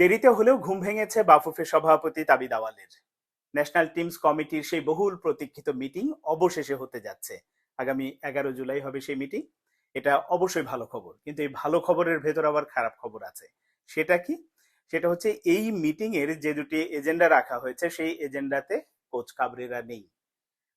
দেরিতে হলেও ঘুম ভেঙেছে বাফুফে সভাপতি তাবিদ আওয়ালের। ন্যাশনাল টিমস কমিটির সেই বহুল প্রতীক্ষিত মিটিং অবশেষে হতে যাচ্ছে। আগামী এগারো জুলাই হবে সেই মিটিং। এটা অবশ্যই ভালো খবর। কিন্তু এই ভালো খবরের ভেতর আবার খারাপ খবর আছে। সেটা কি? সেটা হচ্ছে এই মিটিং এর যে দুটি এজেন্ডা রাখা হয়েছে, সেই এজেন্ডাতে কোচ কাবরেরা নেই।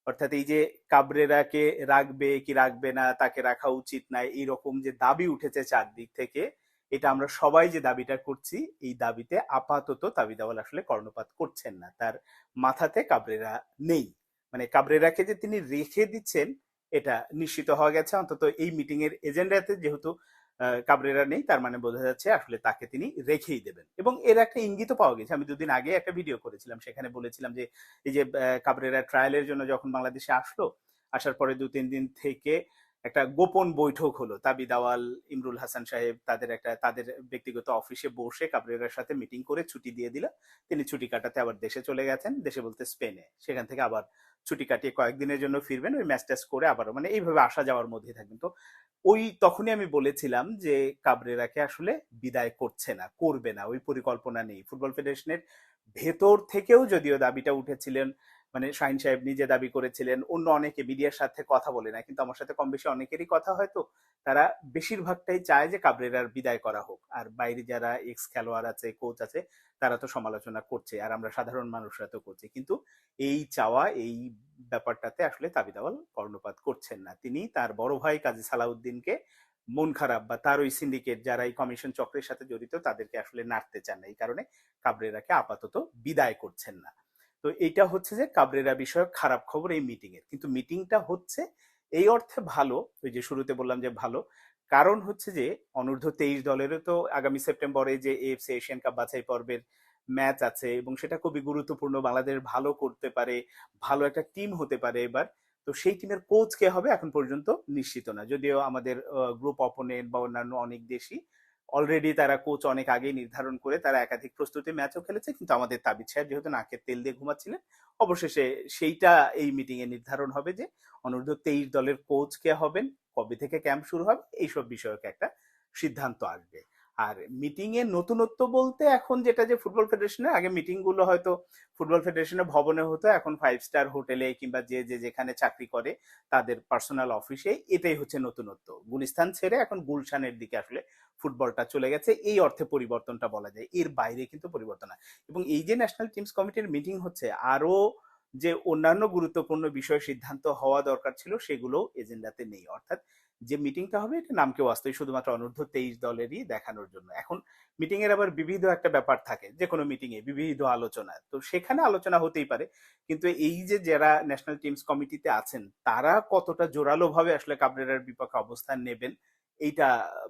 অর্থাৎ এই যে কাবরেরাকে রাখবে, কি রাখবে না, তাকে রাখা উচিত না, এইরকম যে দাবি উঠেছে চারদিক থেকে এটা আমরা সবাই যে দাবিটা করছি, এই দাবিতে আপাতত তাবিদ আওয়াল আসলে কর্ণপাত করছেন না। তার মাথাতে কাবরেরা নেই। মানে কাবরেরাকে যে তিনি রেখে দিচ্ছেন, এটা নিশ্চিত হওয়া গেছে। অন্তত এই মিটিং এর এজেন্ডাতে যেহেতু কাবরেরা নেই, তার মানে বোঝা যাচ্ছে আসলে তাকে তিনি রেখেই দেবেন। এবং এর একটা ইঙ্গিত পাওয়া গেছে। আমি দুদিন আগে একটা ভিডিও করেছিলাম, সেখানে বলেছিলাম যে, এই যে কাবরেরা ট্রায়ালের জন্য যখন বাংলাদেশে আসলো, আসার পরে দু তিন দিন থেকে একটা গোপন বৈঠক হলো। তাবিদ দাওয়াল ইমরুল হাসান সাহেব তাদের একটা, তাদের ব্যক্তিগত অফিসে বসে কাবরেরার সাথে মিটিং করে ছুটি দিয়ে দিল। তিনি ছুটি কাটাতে আবার দেশে চলে গেছেন, দেশে বলতে স্পেনে। সেখান থেকে আবার ছুটি কাটিয়ে কয়েকদিনের জন্য ফিরবেন, ওই ম্যাচ ট্যাচ করে আবার মানে এইভাবে আসা যাওয়ার মধ্যে থাকবেন। তো ওই তখনই আমি বলেছিলাম যে কাবরেরাকে আসলে বিদায় করছে না, করবে না, ওই পরিকল্পনা নেই। ফুটবল ফেডারেশনের ভেতর থেকেও যদিও দাবিটা উঠেছিলেন মানে শাহিন সাহেব নিজে দাবি করেছিলেন, অন্য অনেকে মিডিয়ার সাথে কথা বলে না কিন্তু আমার সাথে কম বেশি অনেকেরই কথা হয়তো তারা বেশিরভাগটাই চায় যে কাবরেরার বিদায় করা হোক, আর বাইরে যারা এক্স খেলোয়াড় আছে কোচ আছে, তারা তো সমালোচনা করছে, আর আমরা সাধারণ মানুষরা তো করছি, কিন্তু এই চাওয়া, এই ব্যাপারটাতে আসলে তাবিদাওয়াল কর্ণপাত করছেন না। তিনি তার বড় ভাই কাজী সালাউদ্দিনকে মন খারাপ বা তার ওই সিন্ডিকেট যারা এই কমিশন চক্রের সাথে জড়িত, তাদেরকে আসলে নাড়তে চান না, এই কারণে কাবরেরাকে আপাতত বিদায় করছেন না। তো এইটা হচ্ছে যে কাবরেরা বিষয়ক খারাপ খবর এই মিটিং এর। কিন্তু মিটিংটা হচ্ছে এই অর্থে ভালো, ওই যে শুরুতে বললাম যে ভালো। কারণ হচ্ছে যে অনূর্ধ্ব তেইশ দলেরও তো আগামী সেপ্টেম্বরে যে এফসি এশিয়ান কাপ বাছাই পর্বের ম্যাচ আছে এবং সেটা খুবই গুরুত্বপূর্ণ, বাংলাদেশ ভালো করতে পারে, ভালো একটা টিম হতে পারে এবার। তো সেই টিমের কোচ কে হবে এখন পর্যন্ত নিশ্চিত না। যদিও আমাদের গ্রুপ অপোনেন্ট বা অন্যান্য অনেক দেশই অলরেডি তারা কোচ অনেক আগেই নির্ধারণ করে তারা একাধিক প্রস্তুতি ম্যাচও খেলেছে, কিন্তু আমাদের তাবিদ সাহেব যেহেতু নাকের তেল দিয়ে ঘুমাচ্ছিলেন, অবশেষে সেইটা এই মিটিং এ নির্ধারণ হবে যে অনূর্ধ্ব তেইশ দলের কোচ কে হবেন, কবে থেকে ক্যাম্প শুরু হবে, এইসব বিষয়ক একটা সিদ্ধান্ত আসবে। আর মিটিং এর নতুনত্ব বলতে এখন যেটা যে ফুটবল ফেডারেশনে আগে মিটিংগুলো হয়তো ফুটবল ফেডারেশনের ভবনে হতো, এখন ফাইভ স্টার হোটেলে কিংবা যে যে যেখানে চাকরি করে তাদের পার্সোনাল অফিসে এটাই হচ্ছে নতুনত্ব। গুলিস্তান ছেড়ে এখন গুলশানের দিকে আসলে ফুটবলটা চলে গেছে, এই অর্থে পরিবর্তনটা বলা যায়। এর বাইরে কিন্তু পরিবর্তন এবং এই যে ন্যাশনাল টিমস কমিটির মিটিং হচ্ছে আরও যে অন্যান্য গুরুত্বপূর্ণ বিষয় সিদ্ধান্ত হওয়া দরকার ছিল সেগুলো এজেন্ডাতে নেই। অর্থাৎ যে মিটিংটা হবে এটা নামকে বাস্তবে শুধুমাত্র অনূর্ধ্ব তেইশ দলেরই দেখানোর জন্য। এখন মিটিং এর আবার বিবিধ একটা ব্যাপার থাকে যে কোনো মিটিং এ বিবিধ আলোচনা। তো সেখানে আলোচনা হতেই পারে। কিন্তু এই যে যারা ন্যাশনাল টিমস কমিটিতে আছেন, তারা কতটা জোরালো ভাবে আসলে কাবরেরার বিপক্ষে অবস্থান নেবেন এইটা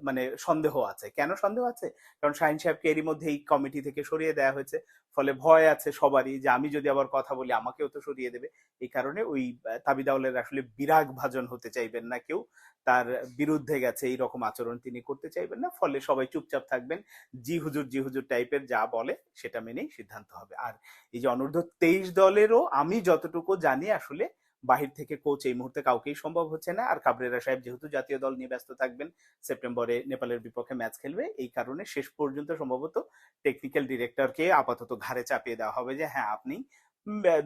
মানে সন্দেহ আছে। কেন সন্দেহ আছে? কারণ শাহিন সাহেবকে এরই মধ্যে এই কমিটি থেকে সরিয়ে দেওয়া হয়েছে। ফলে ভয় আছে সবারই যে আমি যদি আবার কথা বলি, আমাকেও তো সরিয়ে দেবে। এই কারণে ওই তাবিদাউলের আসলে বিরাগ ভাজন হতে চাইবেন না কেউ। তার বিরুদ্ধে গেছে এই রকম আচরণ তিনি করতে চাইবেন না। ফলে সবাই চুপচাপ থাকবেন। জি হুজুর জি হুজুর টাইপের যা বলে সেটা মেনেই সিদ্ধান্ত হবে। আর এই যে অনূর্ধ্ব তেইশ দলেরও আমি যতটুকু জানি আসলে বাহির থেকে কোচ এই মুহূর্তে কাউকেই সম্ভব হচ্ছে না। আর কাবরেরা সাহেব যেহেতু জাতীয় দল নিয়ে ব্যস্ত থাকবেন, সেপ্টেম্বরে নেপালের বিপক্ষে ম্যাচ খেলবে। এই কারণে শেষ পর্যন্ত সম্ভবত টেকনিক্যাল ডিরেক্টরকে আপাতত ঘাড়ে চাপিয়ে দেওয়া হবে যে হ্যাঁ আপনি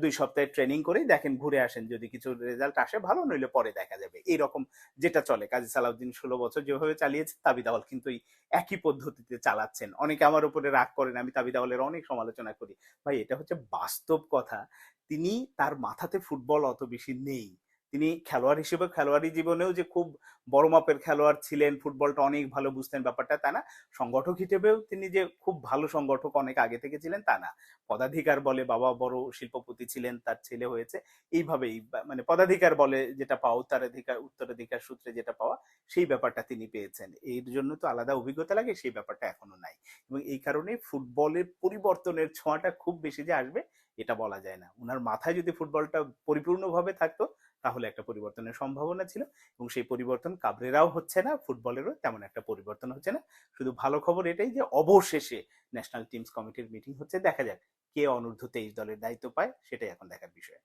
দুই সপ্তাহে ট্রেনিং করেই দেখেন, ঘুরে আসেন। যদি কিছু রেজাল্ট আসে, ভালো, নইলে পরে দেখা যাবে। এইরকম যেটা চলে, কাজী সালাউদ্দিন ষোলো বছর যেভাবে চালিয়েছে, তাবিদাওয়াল কিন্তু এই একই পদ্ধতিতে চালাচ্ছেন। অনেকে আমার উপরে রাগ করেন, আমি তাবিদাওয়ালের অনেক সমালোচনা করি। ভাই, এটা হচ্ছে বাস্তব কথা। তিনি তার মাথাতে ফুটবল অত বেশি নেই। তিনি খেলোয়াড় হিসেবে খেলোয়াড়ি জীবনেও যে খুব বড় মাপের খেলোয়াড় ছিলেন, ফুটবলটা অনেক ভালো বুঝতেন ব্যাপারটা তা না। সংগঠক হিসেবেও তিনি যে খুব ভালো সংগঠক অনেক আগে থেকে ছিলেন তা না। পদাধিকার বলে বাবা বড় শিল্পপতি ছিলেন, তার ছেলে হয়েছে। এইভাবেই মানে পদাধিকার বলে যেটা পাওয়া, উত্তরাধিকার উত্তরাধিকার সূত্রে যেটা পাওয়া, সেই ব্যাপারটা তিনি পেয়েছেন। এর জন্য তো আলাদা অভিজ্ঞতা লাগে, সেই ব্যাপারটা এখনও নাই। এবং এই কারণে ফুটবলের পরিবর্তনের ছোঁয়াটা খুব বেশি যে আসবে, এটা বলা যায় না। ওনার মাথায় যদি ফুটবলটা পরিপূর্ণভাবে থাকতো তাহলে একটা পরিবর্তনের সম্ভাবনা ছিল এবং সেই পরিবর্তন কাবরেরাও হচ্ছে না, ফুটবলেরও তেমন একটা পরিবর্তন হচ্ছে না। শুধু ভালো খবর এটাই যে অবশেষে ন্যাশনাল টিমস কমিটির মিটিং হচ্ছে। দেখা যাক কে অনূর্ধ্ব তেইশ দলের দায়িত্ব পায়, সেটাই এখন দেখার বিষয়।